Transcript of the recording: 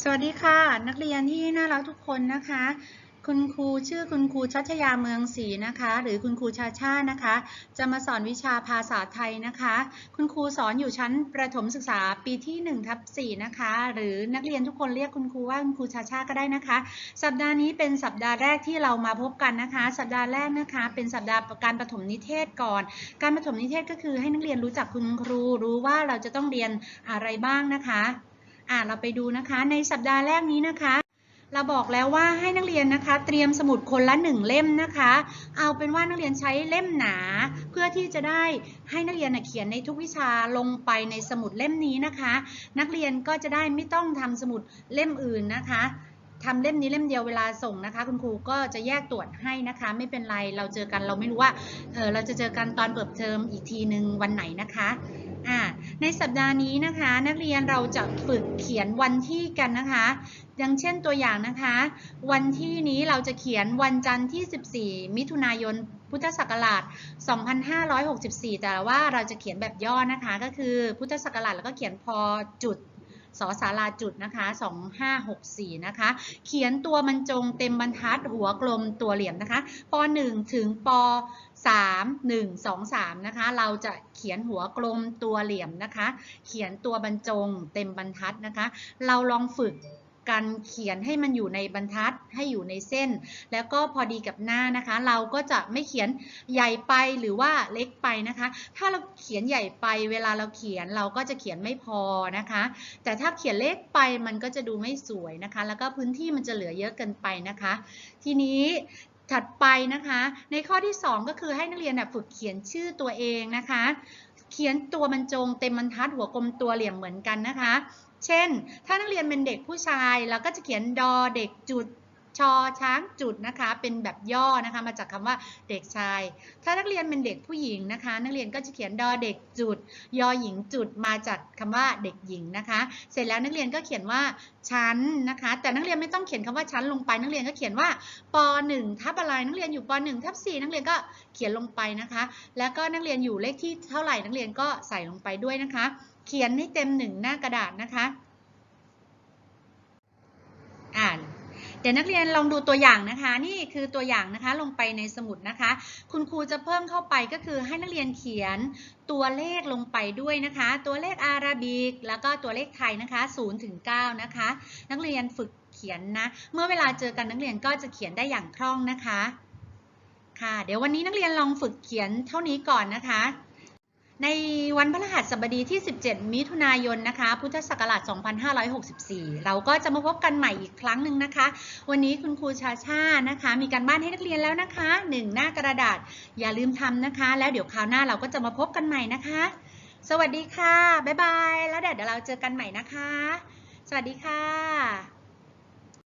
สวัสดีค่ะ นักเรียนที่น่ารักทุกคนนะคะ คุณครูชื่อคุณครูชัชยาเมืองศรีนะคะ หรือคุณครูชาชานะคะ จะมาสอนวิชาภาษาไทยนะคะ คุณครูสอนอยู่ชั้นประถมศึกษาปีที่1ทับ4นะคะ หรือนักเรียนทุกคนเรียกคุณครูว่าคุณครูชาชาก็ได้นะคะ สัปดาห์นี้เป็นสัปดาห์แรกที่เรามาพบกันนะคะ สัปดาห์แรกนะคะ เป็นสัปดาห์การประถมนิเทศก่อน การประถมนิเทศก็คือให้นักเรียนรู้จักคุณครูรู้ว่าเราจะต้องเรียนอะไรบ้างนะคะ อ่าเราไปดูนะคะในสัปดาห์แรกนี้นะคะ เราบอกแล้วว่าให้นักเรียนนะคะ เตรียมสมุดคนละหนึ่งเล่มนะคะ เอาเป็นว่านักเรียนใช้เล่มหนา เพื่อที่จะได้ให้นักเรียนเขียนในทุกวิชาลงไปในสมุดเล่มนี้นะคะ นักเรียนก็จะได้ไม่ต้องทำสมุดเล่มอื่นนะคะทำเล่มนี้เล่มเดียวเวลาส่งนะคะ คุณครูก็จะแยกตรวจให้นะคะ ไม่เป็นไรเราเจอกันเราไม่รู้ว่าเออเราจะเจอกันตอนเปิดเทอมอีกทีหนึ่งวันไหนนะคะ ในสัปดาห์นี้นะคะ นักเรียนเราจะฝึกเขียนวันที่กันนะคะอย่างเช่นตัวอย่างนะคะ วันที่นี้เราจะเขียนวันจันทร์ที่ 14 มิถุนายน พุทธศักราช 2564 แต่ว่าเราจะเขียนแบบย่อนะคะ ก็คือพุทธศักราชแล้วก็เขียนพอจุด สอสาราจุดนะคะ 2564 นะคะ เขียนตัวบรรจงเต็มบรรทัดหัวกลมตัวเหลี่ยมนะคะป .1 ถึงป 3 1 2 3 นะคะ เราจะเขียนหัวกลมตัวเหลี่ยมนะคะ เขียนตัวบรรจงเต็มบรรทัดนะคะ เราลองฝึก การเขียนให้มันอยู่ในบรรทัดให้อยู่ในเส้น แล้วก็พอดีกับหน้านะคะ เราก็จะไม่เขียนใหญ่ไปหรือว่าเล็กไปนะคะ ถ้าเราเขียนใหญ่ไปเวลาเราเขียนเราก็จะเขียนไม่พอนะคะ แต่ถ้าเขียนเล็กไปมันก็จะดูไม่สวยนะคะ แล้วก็พื้นที่มันจะเหลือเยอะเกินไปนะคะ ทีนี้ถัดไปนะคะ ในข้อที่ 2 ก็คือให้นักเรียนฝึกเขียนชื่อตัวเองนะคะ ขียนตัวบรรจงเต็มบรรทัดหัวกลมตัวเหลี่ยมเหมือนกันนะคะ เช่น ถ้านักเรียนเป็นเด็กผู้ชายเราก็จะเขียนดอเด็กจุด ชอช้างจุดนะคะ เป็นแบบย่อนะคะ มาจากคำว่าเด็กชาย ถ้านักเรียนเป็นเด็กผู้หญิงนะคะ นักเรียนก็จะเขียนดอเด็กจุด ยอหญิงจุดมาจากคำว่าเด็กหญิงนะคะ เสร็จแล้วนักเรียนก็เขียนว่าชั้นนะคะ แต่นักเรียนไม่ต้องเขียนคำว่าชั้นลงไป นักเรียนก็เขียนว่าป .1 ทับอะไรนักเรียนอยู่ป .1 ทับ4นักเรียนก็เขียนลงไปนะคะ แล้วก็นักเรียนอยู่เลขที่เท่าไหร่นักเรียนก็ใส่ลงไปด้วยนะคะ เขียนให้เต็มหนึ่งหน้ากระดาษนะคะ อ่าน เดี๋ยวนักเรียนลองดูตัวอย่างนะคะ นี่คือตัวอย่างนะคะลงไปในสมุดนะคะ คุณครูจะเพิ่มเข้าไปก็คือให้นักเรียนเขียนตัวเลขลงไปด้วยนะคะ ตัวเลขอาราบิก แล้วก็ตัวเลขไทยนะคะ0ถึง9นะคะ นักเรียนฝึกเขียนนะ เมื่อเวลาเจอกันนักเรียนก็จะเขียนได้อย่างคล่องนะคะ ค่ะ เดี๋ยววันนี้นักเรียนลองฝึกเขียนเท่านี้ก่อนนะคะ ในวันพฤหัสบดีที่ 17 มิถุนายนนะคะ พุทธศักราช 2564 เราก็จะมาพบกันใหม่อีกครั้งหนึ่งนะคะ วันนี้คุณครูชาชานะคะ มีการบ้านให้นักเรียนแล้วนะคะ 1 หน้ากระดาษ อย่าลืมทำนะคะ แล้วเดี๋ยวคราวหน้าเราก็จะมาพบกันใหม่นะคะ สวัสดีค่ะ บ๊ายบาย แล้วเดี๋ยวเราเจอกันใหม่นะคะ สวัสดีค่ะ